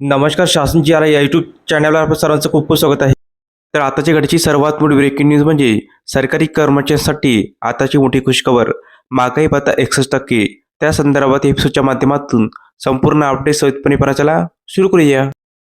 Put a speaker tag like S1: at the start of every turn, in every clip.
S1: नमस्कार शासन जी आर या यूट्यूब चॅनलवर आपलं सर्वांचं खूप खूप स्वागत आहे. तर आताच्या घडीची सर्वात मोठी ब्रेकिंग न्यूज म्हणजे सरकारी कर्मचाऱ्यांसाठी आताची मोठी खुशखबर. महागाई भत्ता एकसष्ट टक्के. त्या संदर्भात एपिसोडच्या माध्यमातून संपूर्ण अपडेट सहितपणे पाहण्याला सुरू करूया.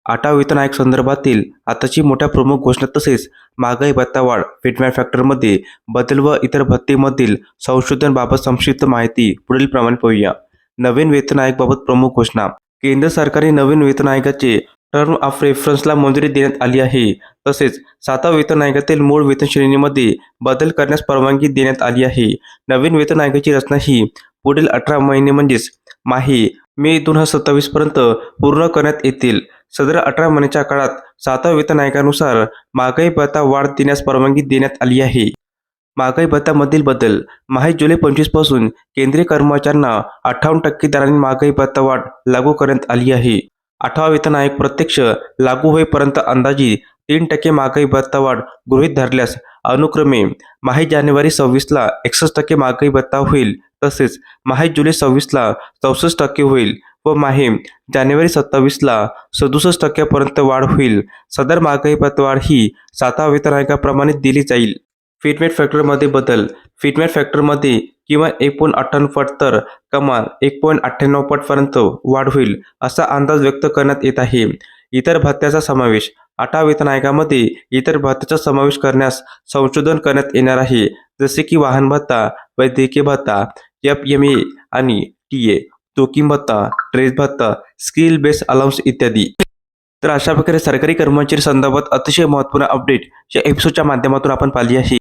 S1: आठवा वेतन आयोग संदर्भातील आताची मोठ्या प्रमुख घोषणा तसेच महागाई भत्ता वाढ फिटमॅट फॅक्टरमध्ये बदल व इतर भत्तेमधील संशोधनबाबत संक्षिप्त माहिती पुढील प्रमाणे पाहूया. नवीन वेतन आयोगाबाबत प्रमुख घोषणा. केंद्र सरकारने नवीन वेतन आयोगाचे टर्म ऑफ रेफरन्सला मंजुरी देण्यात आली आहे. तसेच सातवा वेतन आयोगातील मूळ वेतन श्रेणीमध्ये बदल करण्यास परवानगी देण्यात आली आहे. नवीन वेतन आयोगाची रचना ही पुढील अठरा महिने म्हणजेच माही मे दोन हजार सत्तावीस पर्यंत पूर्ण करण्यात येतील. सदर अठरा महिन्याच्या काळात सातव्या वेतन आयोगानुसार महागाई भत्ता वाढ देण्यास परवानगी देण्यात आली आहे. महागाई भत्त्यामधील बदल. माहीत जुलै पंचवीसपासून केंद्रीय कर्मचाऱ्यांना अठ्ठावन्न टक्के दराने महागाई भत्ता वाढ लागू करण्यात आली आहे. आठवा वेतन आयोग प्रत्यक्ष लागू होईपर्यंत अंदाजी तीन टक्के महागाई भत्ता वाढ गृहीत धरल्यास अनुक्रमे माही जानेवारी सव्वीसला एकसष्ट टक्के महागाई भत्ता होईल तसेच माहीत जुलै सव्वीसला चौसष्ट टक्के होईल व माहे जानेवारी सत्तावीसला सदुसष्ट टक्क्यापर्यंत वाढ होईल. सदर महागाई भत्ता वाढ ही सातवा वेतन आयोगाप्रमाणे दिली जाईल. फिटमेट फॅक्टरमध्ये बदल. फिटमेट फॅक्टरमध्ये किंवा एक पॉईंट अठ्ठ्याण्णव पट तर कमाल एक पॉईंट अठ्ठ्याण्णव पटपर्यंत वाढ होईल असा अंदाज व्यक्त करण्यात येत आहे. इतर भत्त्याचा समावेश. आठा वेतन आयोगामध्ये इतर भत्त्याचा समावेश करण्यास संशोधन करण्यात येणार आहे जसे की वाहन भत्ता वैद्यकीय भत्ता एफ एम ए आणि टी ए जोखीम भत्ता ट्रेस भत्ता स्किल बेस अलाउन्स इत्यादी. तर अशा प्रकारे सरकारी कर्मचारी संदर्भात अतिशय महत्त्वपूर्ण अपडेट या एपिसोडच्या माध्यमातून आपण पाहिली आहे.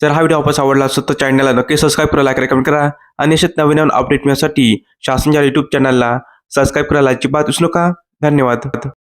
S1: जर हा व्हिडिओ आपल्यास आवडला असेल तर चॅनलला नक्की सबस्क्राईब करा लाईक कमेंट करा आणि असेच नवीन नवीन अपडेट मिळण्यासाठी शासनच्या युट्यूब चॅनलला सबस्क्राईब करायला अजिबात विसरू नका. धन्यवाद.